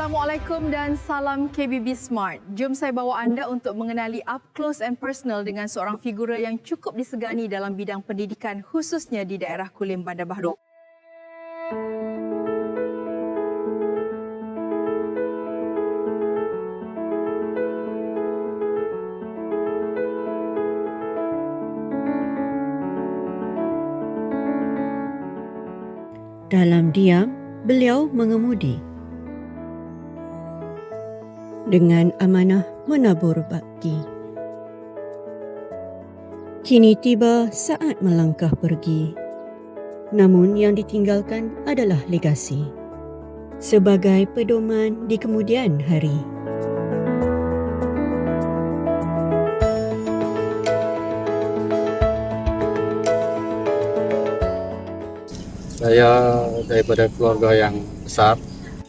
Assalamualaikum dan salam KBB Smart. Jom saya bawa anda untuk mengenali up close and personal dengan seorang figura yang cukup disegani dalam bidang pendidikan khususnya di daerah Kulim Bandar Baru. Dalam diam, beliau mengemudi. Dengan amanah menabur bakti. Kini tiba saat melangkah pergi. Namun yang ditinggalkan adalah legasi. Sebagai pedoman di kemudian hari. Saya daripada keluarga yang besar.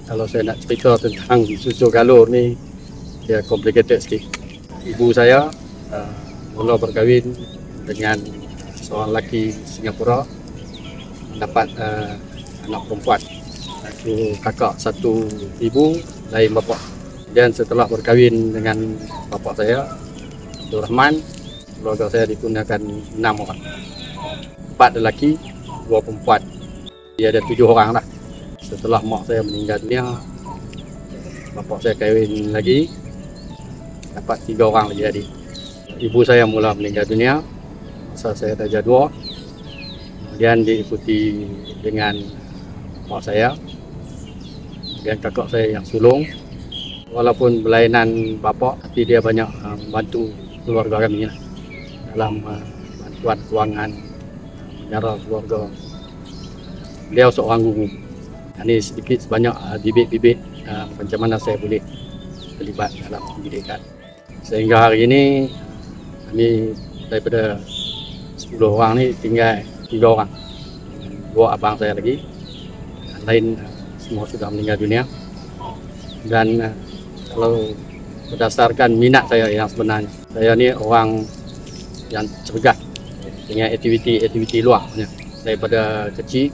Kalau saya nak cerita tentang susu galur ni, dia complicated sikit. Ibu saya uh, mula berkahwin dengan seorang lelaki Singapura mendapat uh, anak perempuan. Itu kakak satu ibu, lain bapa. Dan setelah berkahwin dengan bapa saya, Abdul Rahman, keluarga saya dikurniakan enam orang. Empat lelaki, dua perempuan dia ada tujuh orang lah setelah mak saya meninggal dunia bapak saya kahwin lagi dapat tiga orang lagi adik ibu saya mula meninggal dunia. Masa saya darjah dua. Kemudian diikuti dengan mak saya. Dan kakak saya yang sulung. Walaupun berlainan bapak tapi dia banyak uh, membantu keluarga kami lah, dalam uh, bantuan kewangan menyara keluarga. Beliau seorang guru. Ini sedikit sebanyak uh, bibit-bibit macam mana saya boleh terlibat dalam pendidikan. Sehingga hari ini kami daripada 10 orang ni tinggal 3 orang. Dua abang saya lagi. Yang lain uh, semua sudah meninggal dunia. Dan uh, kalau berdasarkan minat saya yang sebenarnya, saya ni orang yang cergas dengan aktiviti-aktiviti luar daripada kecil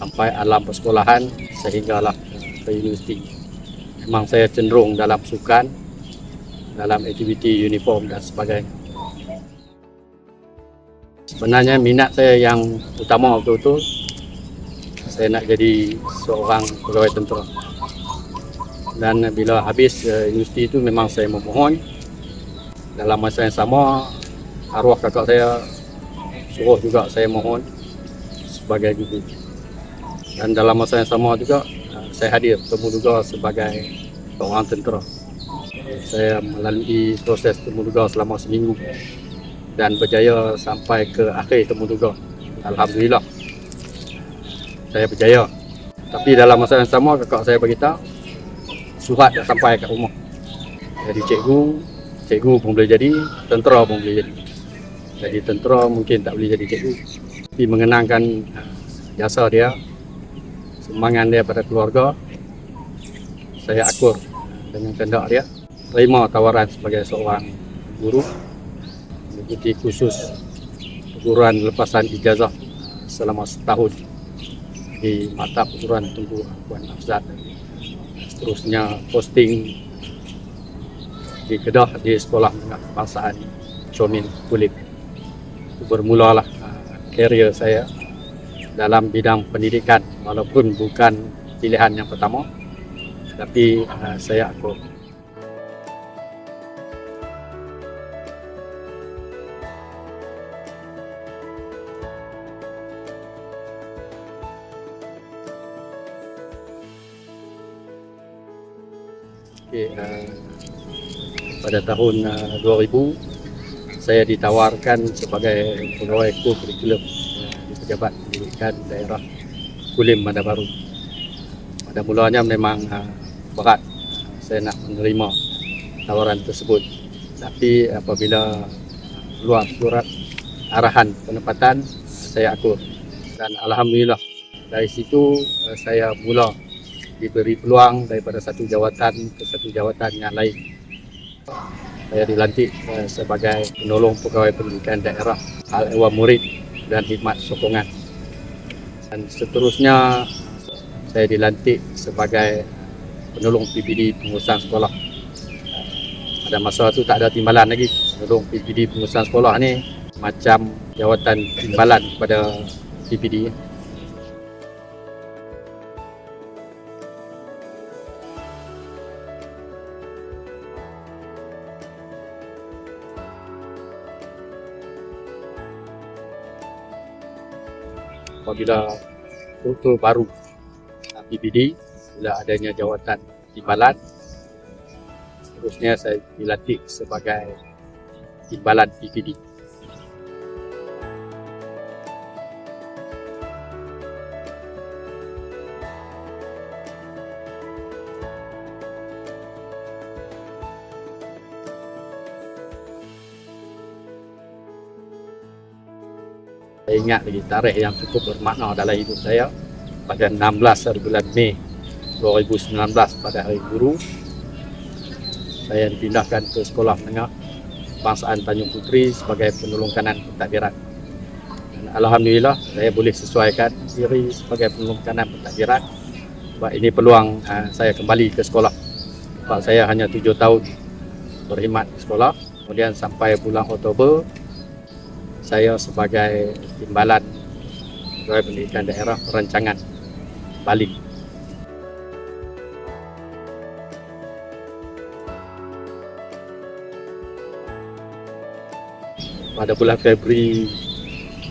sampai alam persekolahan sehinggalah ke universiti. Memang saya cenderung dalam sukan, dalam aktiviti uniform dan sebagainya. Sebenarnya minat saya yang utama waktu itu saya nak jadi seorang pegawai tentera. Dan bila habis uh, universiti itu memang saya memohon dalam masa yang sama arwah kakak saya suruh juga saya mohon sebagai guru dan dalam masa yang sama juga uh, saya hadir bertemu juga sebagai seorang tentera saya melalui proses temuduga selama seminggu dan berjaya sampai ke akhir temuduga Alhamdulillah. Saya berjaya. Tapi dalam masa yang sama kakak saya beritahu surat dah sampai kat rumah. Jadi cikgu cikgu pun boleh jadi tentera pun boleh jadi. Jadi tentera mungkin tak boleh jadi cikgu. Tapi mengenangkan uh, jasa dia sumbangan dia pada keluarga saya akur dengan kehendak dia terima tawaran sebagai seorang guru. Mengikuti khusus perguruan lepasan ijazah selama setahun di mata perguruan Tunku Puan Afzat seterusnya posting di Kedah di Sekolah Menengah Kebangsaan Chomin Kulim bermulalah uh, karier saya dalam bidang pendidikan walaupun bukan pilihan yang pertama tapi uh, saya aku Okay, uh, pada tahun uh, 2000 saya ditawarkan sebagai pegawai kurikulum uh, di pejabat pendidikan daerah Kulim Bandar Baru. Pada mulanya memang uh, berat saya nak menerima tawaran tersebut. Tapi apabila keluar surat arahan penempatan, saya akur. Dan Alhamdulillah dari situ uh, saya mula diberi peluang daripada satu jawatan ke satu jawatan yang lain. Saya dilantik uh, sebagai penolong pegawai pendidikan daerah Al Ewa Murid dan Hikmat Sokongan. Dan seterusnya saya dilantik sebagai penolong PPD pengurusan sekolah. Pada masa tu tak ada timbalan lagi. Penolong PPD pengurusan sekolah ni macam jawatan timbalan kepada PPD. Apabila struktur baru PPD bila adanya jawatan timbalan seterusnya saya dilantik sebagai timbalan PPD ingat lagi tarikh yang cukup bermakna dalam hidup saya pada 16 hari bulan Mei 2019 pada hari guru. Saya dipindahkan ke sekolah menengah bangsaan Tanjung Puteri sebagai penolong kanan pentadbiran. Dan Alhamdulillah saya boleh sesuaikan diri sebagai penolong kanan pentadbiran. Sebab ini peluang uh, saya kembali ke sekolah. Sebab saya hanya 7 tahun berkhidmat sekolah. Kemudian sampai bulan Oktober saya sebagai timbalan Pegawai Pendidikan Daerah Perancangan Bali. Pada bulan Februari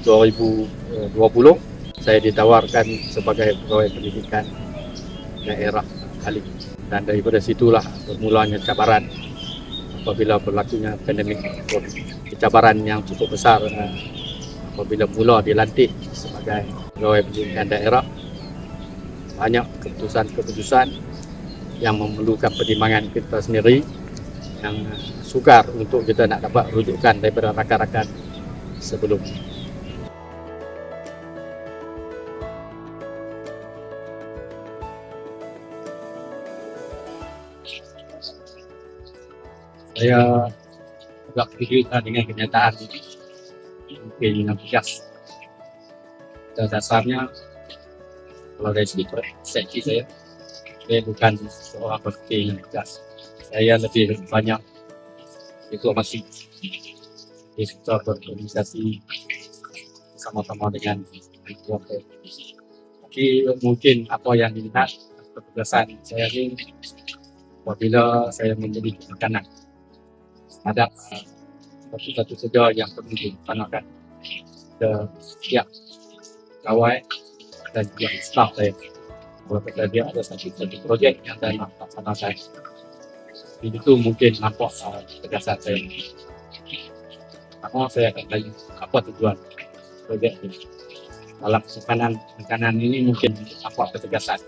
2020, saya ditawarkan sebagai Pegawai Pendidikan Daerah Bali. Dan daripada situlah bermulanya cabaran apabila berlakunya pandemik COVID. Cabaran yang cukup besar uh, apabila mula dilantik sebagai pegawai pendidikan daerah banyak keputusan-keputusan yang memerlukan pertimbangan kita sendiri yang sukar untuk kita nak dapat rujukan daripada rakan-rakan sebelum saya agak kesulitan dengan kenyataan ini. Mungkin pada dasarnya kalau dari segi persepsi saya saya bukan seorang berfikir yang tegas. Saya lebih banyak diplomasi di sektor berorganisasi sama-sama dengan keluarga tapi mungkin apa yang dilihat ketegasan saya ini apabila saya menjadi makanan ada satu-satu saja yang perlu ditanahkan ke setiap pegawai dan juga staff saya. Kalau kata dia ada satu-satu projek yang saya nak laksanakan. Jadi itu mungkin nampak uh, saya. Pertama saya akan tanya apa tujuan projek ini. Dalam kesempatan makanan ini mungkin nampak ketegasan.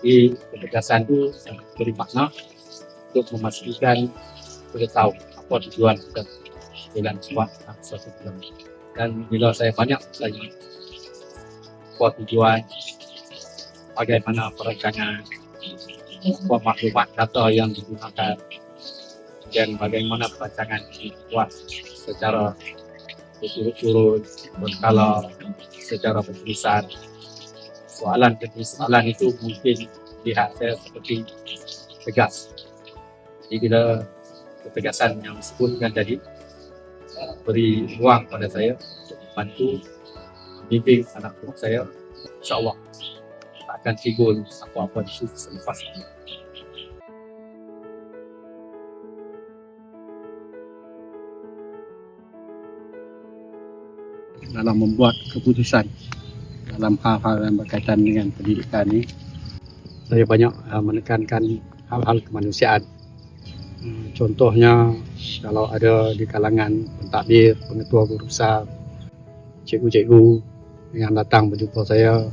Jadi ketegasan itu beri makna untuk memastikan boleh tahu apa tujuan dan jalan buat suatu film. Dan bila saya banyak saya apa tujuan, bagaimana perancangan, apa maklumat data yang digunakan, dan bagaimana perancangan dibuat secara berturut-turut, berkala, secara bertulisan. Soalan demi soalan itu mungkin lihat saya seperti tegas. Jadi bila ketegasan yang disebutkan tadi beri ruang pada saya untuk membantu bimbing anak buah saya. insyaAllah tak akan timbul apa-apa isu selepas ini. Dalam membuat keputusan dalam hal-hal yang berkaitan dengan pendidikan ini saya banyak uh, menekankan hal-hal kemanusiaan Contohnya kalau ada di kalangan pentadbir, pengetua guru besar, cikgu-cikgu yang datang berjumpa saya,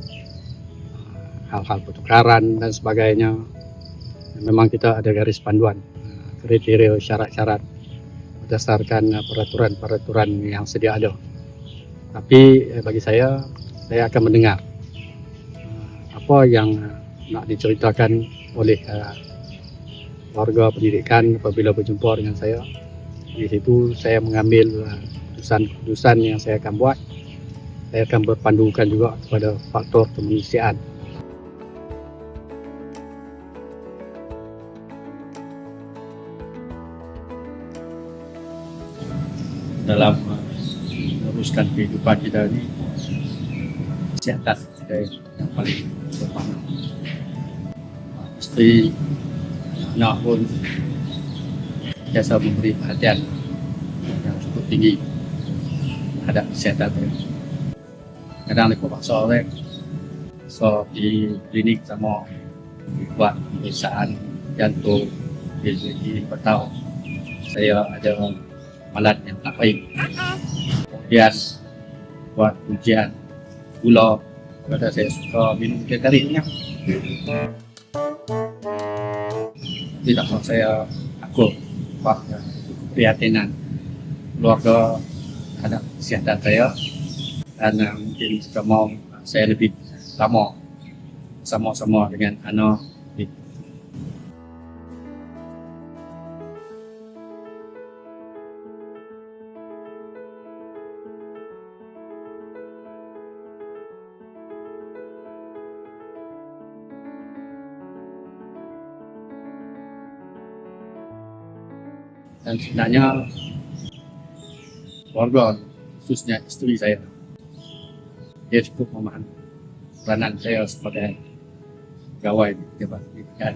hal-hal pertukaran dan sebagainya. Memang kita ada garis panduan, kriteria syarat-syarat berdasarkan peraturan-peraturan yang sedia ada. Tapi eh, bagi saya, saya akan mendengar apa yang nak diceritakan oleh eh, warga pendidikan apabila berjumpa dengan saya. Di situ saya mengambil uh, keputusan-keputusan yang saya akan buat. Saya akan berpandukan juga kepada faktor kemanusiaan. Dalam uh, meneruskan kehidupan kita ini, kesihatan kita yang paling utama. isteri anak pun biasa memberi perhatian yang cukup tinggi terhadap kesihatan mereka. Kadang mereka paksa orang so di klinik sama buat pemeriksaan jantung jadi tahu saya ada malat yang tak baik. Kemudian buat ujian gula pada saya suka minum tarik ni tidak mahu saya aku buat prihatin keluarga terhadap kesihatan saya dan uh, mungkin juga mau saya lebih lama sama-sama dengan anak dan sebenarnya keluarga khususnya isteri saya dia cukup memahami peranan saya sebagai pegawai di pejabat pendidikan